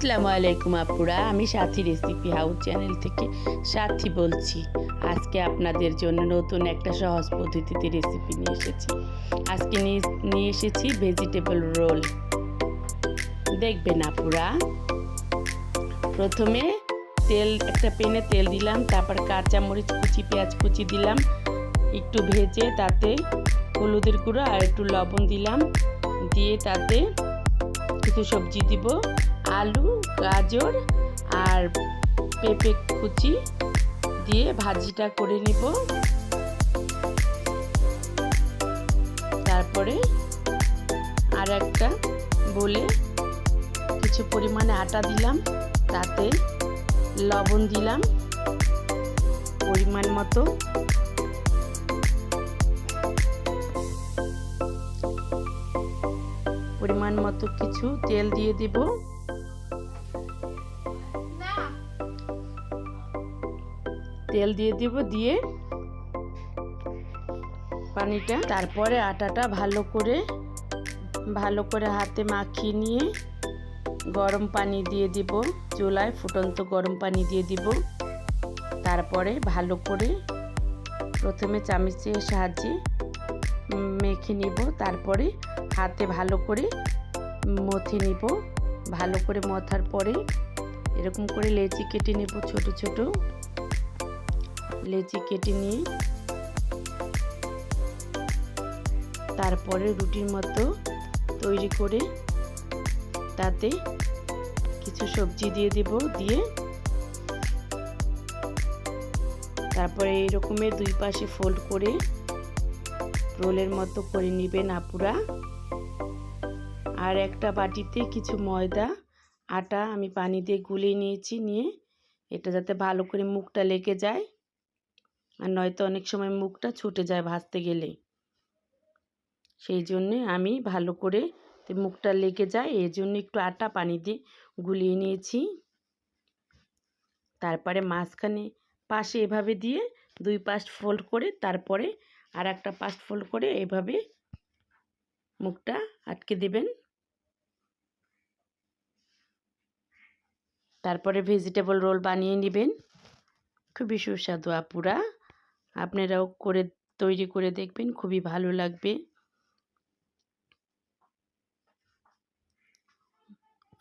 আসসালামু আলাইকুম আপুরা, আমি সাথী রেসিপি হাউস চ্যানেল থেকে সাথী বলছি। আজকে আপনাদের জন্য নতুন একটা সহজ পদ্ধতিতে রেসিপি নিয়ে এসেছি। আজকে নিয়ে এসেছি ভেজিটেবল রোল দেখবেন আপুরা, প্রথমে তেল, একটা পেনে তেল দিলাম, তারপর কাঁচা মরিচ কুচি, পেঁয়াজ কুচি দিলাম, একটু ভেজে তাতে হলুদের গুঁড়ো আর একটু লবণ দিলাম, দিয়ে তাতে কিছু সবজি দিব আলু, গাজর আর পেঁপে কুচি দিয়ে ভাজিটা করে নিব। তারপরে আর একটা বলে কিছু পরিমাণে আটা দিলাম, তাতে লবণ দিলাম পরিমাণ মতো। পরিমাণ মতো কিছু তেল দিয়ে দিব। তেল দিয়ে দিব, দিয়ে পানিটা। তারপরে আটাটা ভালো করে ভালো করে হাতে মাখিয়ে নিয়ে গরম পানি দিয়ে দিব। চুলায় ফুটন্ত গরম পানি দিয়ে দিব। তারপরে ভালো করে প্রথমে চামচের সাহায্যে মেখে নিব। তারপরে হাতে ভালো করে মথে নিব। ভালো করে মথার পরে এরকম করে লেচি কেটে নেব ছোট ছোট। লেচি কেটে নিয়ে তারপরে রুটির মতো তৈরি করে তাতে কিছু সবজি দিয়ে দেব, দিয়ে তারপরে এইরকমের দুই পাশে ফোল্ড করে রোলের মতো করে নেবেন আপুরা। আর একটা বাটিতে কিছু ময়দা, আটা আমি পানি দিয়ে গুলিয়ে নিয়েছি, নিয়ে এটা যাতে ভালো করে মুখটা লেগে যায়। আর নয়তো অনেক সময় মুখটা ছুটে যায় ভাজতে গেলে সেই জন্যে আমি ভালো করে মুখটা লেগে যায়, এই জন্য একটু আটা পানি দিয়ে গুলিয়ে নিয়েছি। তারপরে মাঝখানে পাশে এভাবে দিয়ে দুই পাশ ফোল্ড করে তারপরে আর একটা পাশ ফোল্ড করে এভাবে মুখটা আটকে দেবেন। তারপরে ভেজিটেবল রোল বানিয়ে নেবেন। খুবই সুস্বাদু আপুরা। আপনারাও করে, তৈরি করে দেখবেন, খুবই ভালো লাগবে।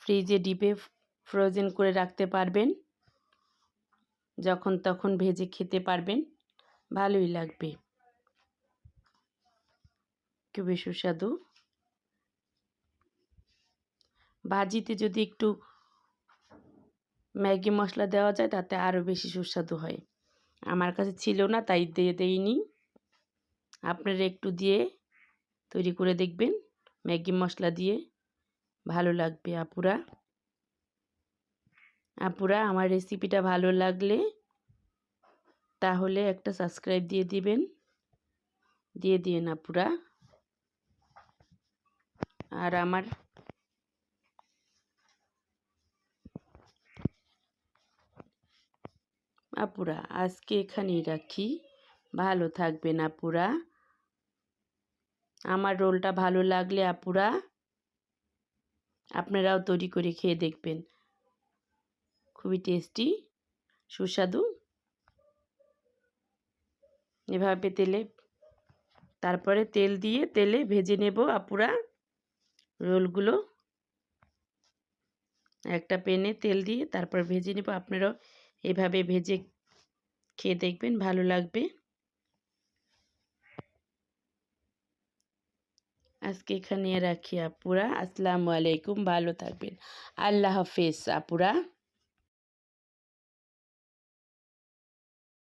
ফ্রিজে ডিপে ফ্রোজেন করে রাখতে পারবেন। যখন তখন ভেজে খেতে পারবেন, ভালোই লাগবে। খুবই সুস্বাদু। ভাজিতে যদি একটু ম্যাগি মশলা দেওয়া যায়, তাতে আরও বেশি সুস্বাদু হয়। আমার কাছে ছিল না, তাই দিয়ে দেইনি। আপনারা একটু দিয়ে তৈরি করে দেখবেন। ম্যাগি মশলা দিয়ে। ভালো লাগবে, আপুরা। আপুরা, আমার রেসিপিটা ভালো লাগলে তাহলে একটা সাবস্ক্রাইব দিয়ে দিবেন। দিয়ে দিন আপুরা। আর আমার আপুরা, আজকে এখানেই রাখি। ভালো থাকবেন আপুরা। আমার রোলটা ভালো লাগলে আপুরা, আপনারাও তৈরি করে খেয়ে দেখবেন। খুবই টেস্টি, সুস্বাদু। এভাবে তেলে, তারপরে তেল দিয়ে তেলে ভেজে নেব আপুরা রোলগুলো। একটা পেনে তেল দিয়ে তারপর ভেজে নেব। আপনারাও এভাবে ভেজে খেয়ে দেখবেন, ভালো লাগবে। আজকে এখানে রাখি আপুরা। আসসালামু আলাইকুম, ভালো থাকবেন। আল্লাহ হাফেজ, আপুরা।